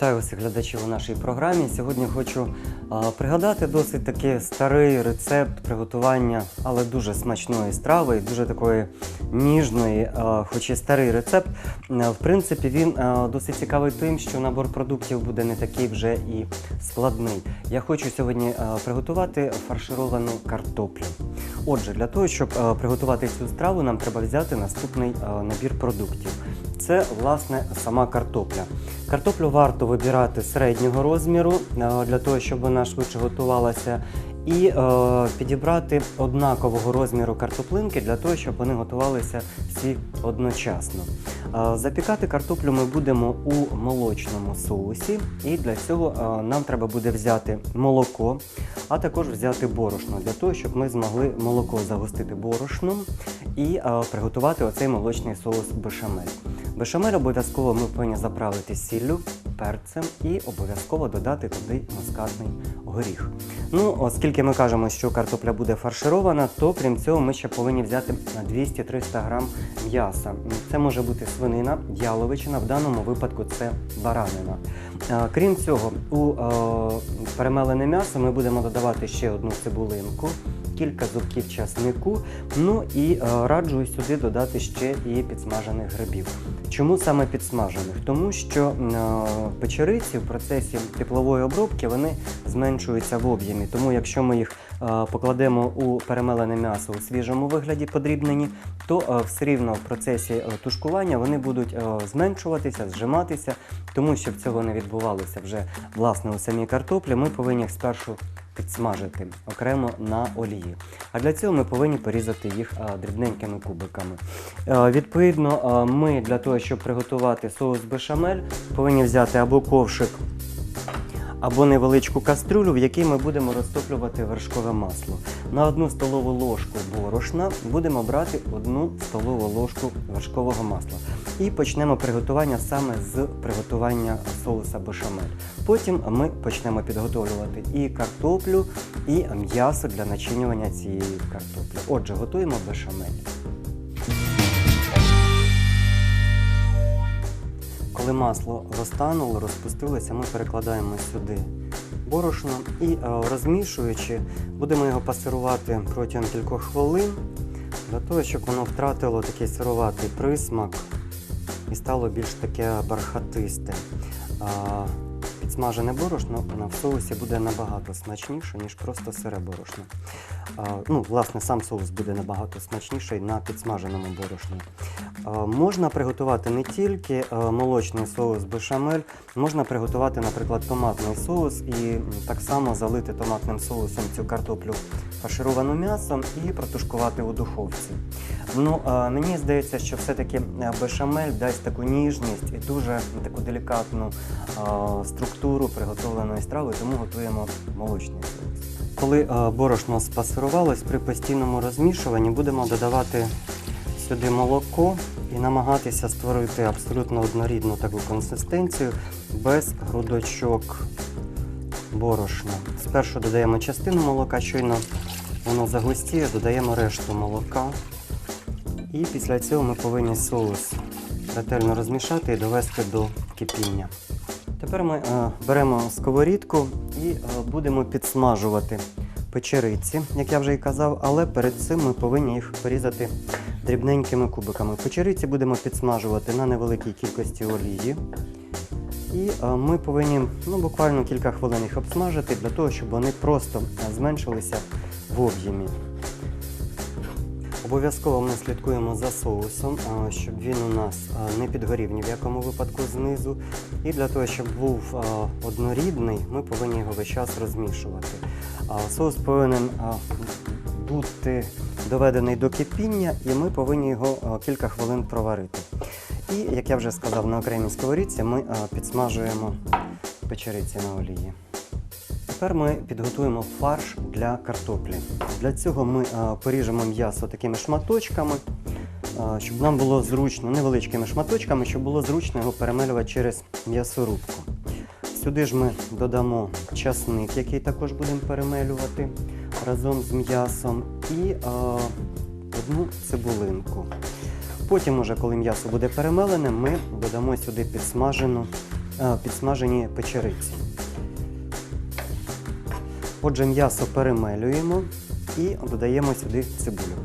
Вітаю усіх глядачів у нашій програмі. Сьогодні хочу пригадати досить таки старий рецепт приготування, але дуже смачної страви, дуже такої ніжної, хоч і старий рецепт. В принципі, він досить цікавий тим, що набор продуктів буде не такий вже і складний. Я хочу сьогодні приготувати фаршировану картоплю. Отже, для того, щоб приготувати цю страву, нам треба взяти наступний набір продуктів. Це власне сама картопля. Картоплю варто вибирати середнього розміру е, для того, щоб вона швидше готувалася, і е, підібрати однакового розміру картоплинки для того, щоб вони готувалися всі одночасно. Е, запікати картоплю ми будемо у молочному соусі, і для цього е, нам треба буде взяти молоко, а також взяти борошно для того, щоб ми змогли молоко загустити борошном і е, приготувати оцей молочний соус бешамель. Бешамель обов'язково ми повинні заправити сіллю, перцем і обов'язково додати туди мускатний горіх. Ну, оскільки ми кажемо, що картопля буде фарширована, то крім цього ми ще повинні взяти 200-300 грам м'яса. Це може бути свинина, яловичина, в даному випадку це баранина. Крім цього, у е, перемелене м'ясо ми будемо додавати ще одну цибулинку, кілька зубків часнику. Ну і е, раджу сюди додати ще і підсмажених грибів. Чому саме підсмажених? Тому що е, печериці в процесі теплової обробки вони зменшуються в об'ємі. Тому якщо ми їх е, покладемо у перемелене м'ясо у свіжому вигляді подрібнені, то все рівно в процесі тушкування вони будуть зменшуватися, зжиматися. Тому щоб цього не відбувалося вже власне у самій картоплі, ми повинні їх спершу підсмажити окремо на олії. А для цього ми повинні порізати їх дрібненькими кубиками. Е, Відповідно, е, ми для того, щоб приготувати соус бешамель, повинні взяти або ковшик, або невеличку кастрюлю, в якій ми будемо розтоплювати вершкове масло. На одну столову ложку борошна будемо брати одну столову ложку вершкового масла. І почнемо приготування саме з приготування соуса бешамель. Потім ми почнемо підготовлювати і картоплю, і м'ясо для начинювання цієї картоплі. Отже, готуємо бешамель. Коли масло розтануло, розпустилося, ми перекладаємо сюди борошно і е, розмішуючи, будемо його пасирувати протягом кількох хвилин, для того, щоб воно втратило такий сироватий присмак і стало більш таке бархатисте. Підсмажене борошно в соусі буде набагато смачніше, ніж просто сире борошно. Ну, власне, сам соус буде набагато смачніший на підсмаженому борошні. Можна приготувати не тільки молочний соус бешамель, можна приготувати, наприклад, томатний соус і так само залити томатним соусом цю картоплю фаршировану м'ясом і протушкувати у духовці. Ну, мені здається, що все-таки е, бешамель дасть таку ніжність і дуже таку делікатну структуру приготовленої страви, тому готуємо молочний соус. Коли борошно спасирувалось, при постійному розмішуванні будемо додавати сюди молоко і намагатися створити абсолютно однорідну таку консистенцію без грудочок борошна. Спершу додаємо частину молока, щойно воно загустіє, додаємо решту молока. І після цього ми повинні соус ретельно розмішати і довести до кипіння. Тепер ми е, беремо сковорідку і е, будемо підсмажувати печериці, як я вже і казав, але перед цим ми повинні їх порізати дрібненькими кубиками. Печериці будемо підсмажувати на невеликій кількості олії. І е, ми повинні ну, буквально кілька хвилин їх обсмажити для того, щоб вони просто зменшилися в об'ємі. Обов'язково ми слідкуємо за соусом, щоб він у нас не підгорів ні в якому випадку знизу. І для того, щоб був однорідний, ми повинні його весь час розмішувати. Соус повинен бути доведений до кипіння, і ми повинні його кілька хвилин проварити. І, як я вже сказав, на окремій сковорідці ми підсмажуємо печериці на олії. Тепер ми підготуємо фарш для картоплі. Для цього ми поріжемо м'ясо такими шматочками, щоб нам було зручно, невеличкими шматочками, щоб було зручно його перемелювати через м'ясорубку. Сюди ж ми додамо часник, який також будемо перемелювати разом з м'ясом, і а, одну цибулинку. Потім, уже, коли м'ясо буде перемелене, ми додамо сюди підсмажену е, підсмажені печериці. Отже, м'ясо перемелюємо і додаємо сюди цибулю.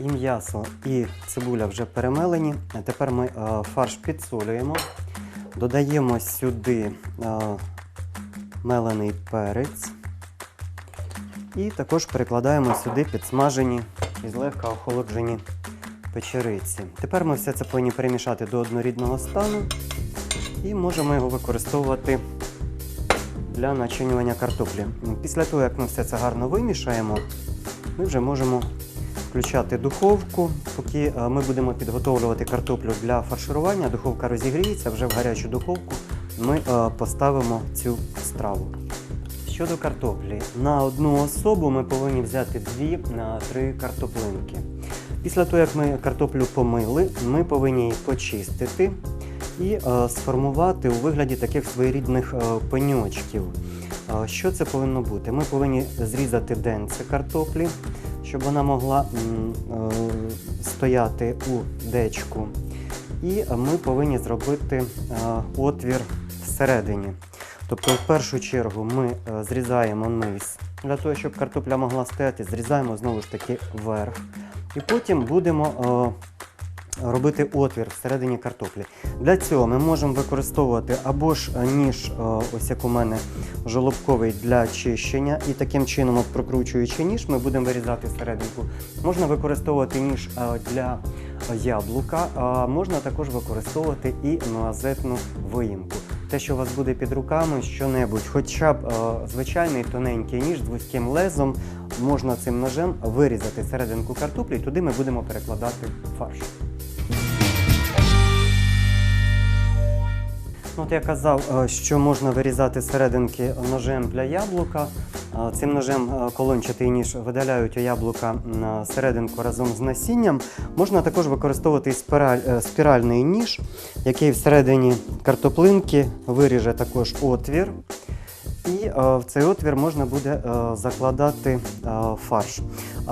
І м'ясо, і цибуля вже перемелені. Тепер ми е, фарш підсолюємо. Додаємо сюди е, мелений перець. І також перекладаємо сюди підсмажені і злегка охолоджені печериці. Тепер ми все це повинні перемішати до однорідного стану і можемо його використовувати для начинювання картоплі. Після того, як ми все це гарно вимішаємо, ми вже можемо включати духовку. Поки е, ми будемо підготовлювати картоплю для фарширування, духовка розігріється, вже в гарячу духовку ми е, поставимо цю страву. Щодо картоплі, на одну особу ми повинні взяти 2-3 картоплинки. Після того, як ми картоплю помили, ми повинні її почистити і е, сформувати у вигляді таких своєрідних е, пеньочків. Е, що це повинно бути? Ми повинні зрізати денце картоплі, щоб вона могла стояти у дечку. І ми повинні зробити отвір всередині. Тобто, в першу чергу ми зрізаємо низ для того, щоб картопля могла стояти, зрізаємо знову ж таки верх. І потім будемо е, робити отвір всередині картоплі. Для цього ми можемо використовувати або ж е, ніж, е, ось як у мене жолобковий для чищення, і таким чином, прокручуючи ніж, ми будемо вирізати серединку. Можна використовувати ніж для яблука, а можна також використовувати і нуазетну виїмку. Те, що у вас буде під руками, що-небудь, хоча б звичайний тоненький ніж з вузьким лезом, можна цим ножем вирізати серединку картоплі, і туди ми будемо перекладати фарш. Ну, От я казав, е, що можна вирізати серединки ножем для яблука. Е, Цим ножем е, колончатий ніж видаляють у яблука серединку разом з насінням. Можна також використовувати спіраль, спіральний ніж, який всередині картоплинки виріже також отвір. І е, в цей отвір можна буде е, закладати е, фарш.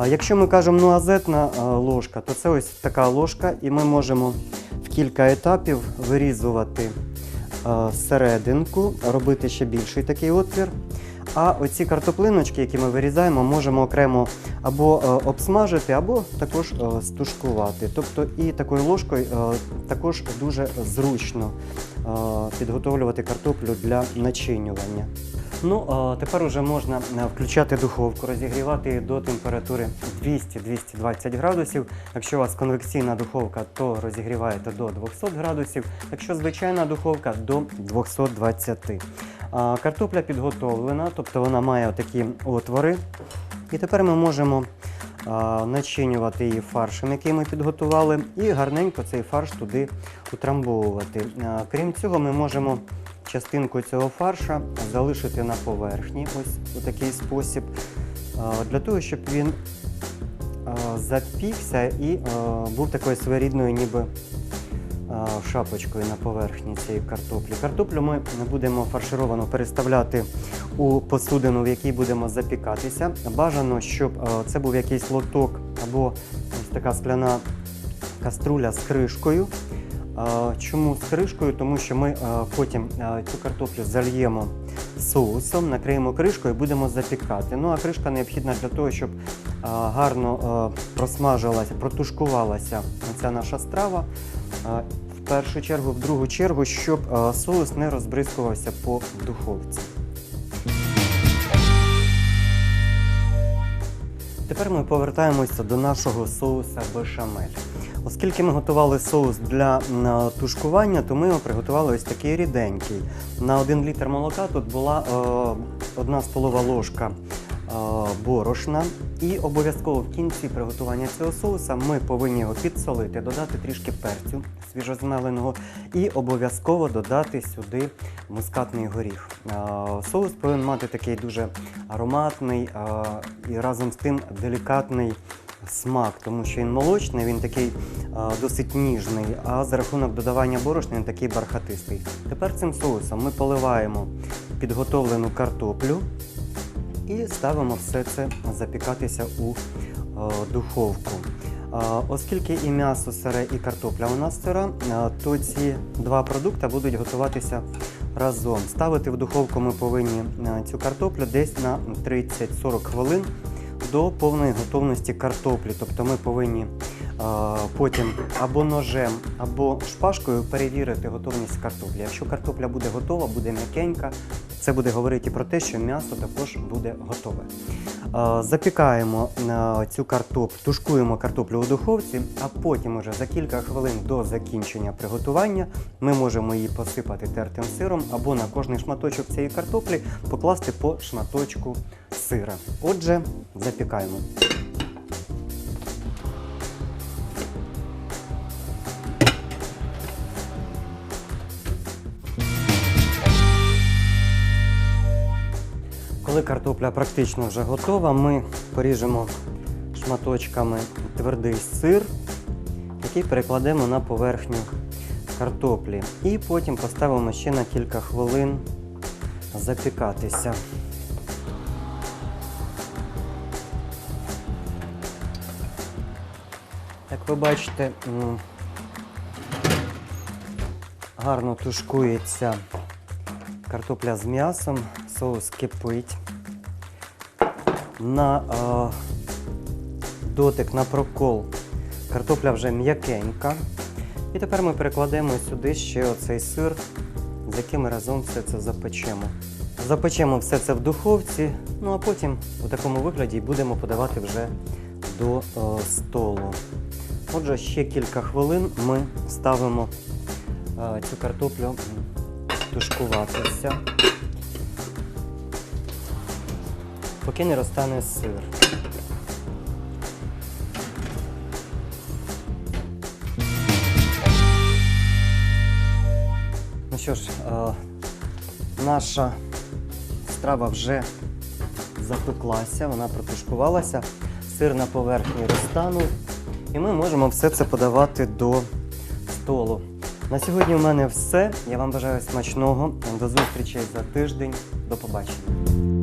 Якщо ми кажемо нуазетна ложка, то це ось така ложка, і ми можемо в кілька етапів вирізувати серединку, робити ще більший такий отвір. А оці картоплиночки, які ми вирізаємо, можемо окремо або обсмажити, або також стушкувати. Тобто і такою ложкою також дуже зручно підготовлювати картоплю для начинювання. Ну, тепер уже можна е, включати духовку, розігрівати її до температури 200-220 градусів. Якщо у вас конвекційна духовка, то розігріваєте до 200 градусів. Якщо звичайна духовка, до 220. А, Картопля підготовлена, тобто вона має такі отвори. І тепер ми можемо начинювати її фаршем, який ми підготували, і гарненько цей фарш туди утрамбовувати. Крім цього, ми можемо частинку цього фарша залишити на поверхні, ось у такий спосіб, для того, щоб він запікся і був такою своєрідною, ніби шапочкою на поверхні цієї картоплі. Картоплю ми будемо фаршировано переставляти у посудину, в якій будемо запікатися. Бажано, щоб це був якийсь лоток або ось така скляна каструля з кришкою. Чому з кришкою? Тому що ми потім цю картоплю зальємо соусом, накриємо кришкою і будемо запікати. Ну а кришка необхідна для того, щоб гарно просмажилася, протушкувалася ця наша страва. В першу чергу, в другу чергу, щоб соус не розбризкувався по духовці. Тепер ми повертаємося до нашого соуса бешамель. Оскільки ми готували соус для тушкування, то ми його приготували ось такий ріденький. На 1 літр молока тут була е, одна столова ложка е, борошна. І обов'язково в кінці приготування цього соуса ми повинні його підсолити, додати трішки перцю свіжозмеленого і обов'язково додати сюди мускатний горіх. Е, Соус повинен мати такий дуже ароматний е, і разом з тим делікатний смак, тому що він молочний, він такий досить ніжний, а за рахунок додавання борошна він такий бархатистий. Тепер цим соусом ми поливаємо підготовлену картоплю і ставимо все це запікатися у е, духовку. Оскільки і м'ясо сире, і картопля у нас сира, е, то ці два продукти будуть готуватися разом. Ставити в духовку ми повинні е, цю картоплю десь на 30-40 хвилин до повної готовності картоплі. Тобто ми повинні е, потім або ножем, або шпажкою перевірити готовність картоплі. Якщо картопля буде готова, буде м'якенька, це буде говорити про те, що м'ясо також буде готове. Е, Запікаємо е, цю картоплю, тушкуємо картоплю у духовці, а потім уже за кілька хвилин до закінчення приготування ми можемо її посипати тертим сиром або на кожний шматочок цієї картоплі покласти по шматочку сира. Отже, запікаємо. Коли картопля практично вже готова, ми поріжемо шматочками твердий сир, який перекладемо на поверхню картоплі. І потім поставимо ще на кілька хвилин запікатися. Як ви бачите, гарно тушкується картопля з м'ясом, соус кипить. На е, дотик, на прокол картопля вже м'якенька. І тепер ми перекладемо сюди ще оцей сир, з яким ми разом все це запечемо. Запечемо все це в духовці, ну а потім у такому вигляді будемо подавати вже до е, столу. Отже, ще кілька хвилин ми ставимо е, цю картоплю тушкуватися, поки не розтане сир. Ну що ж, е, наша страва вже запеклася, вона протушкувалася, сир на поверхні розтанув, і ми можемо все це подавати до столу. На сьогодні у мене все. Я вам бажаю смачного. До зустрічі за тиждень. До побачення.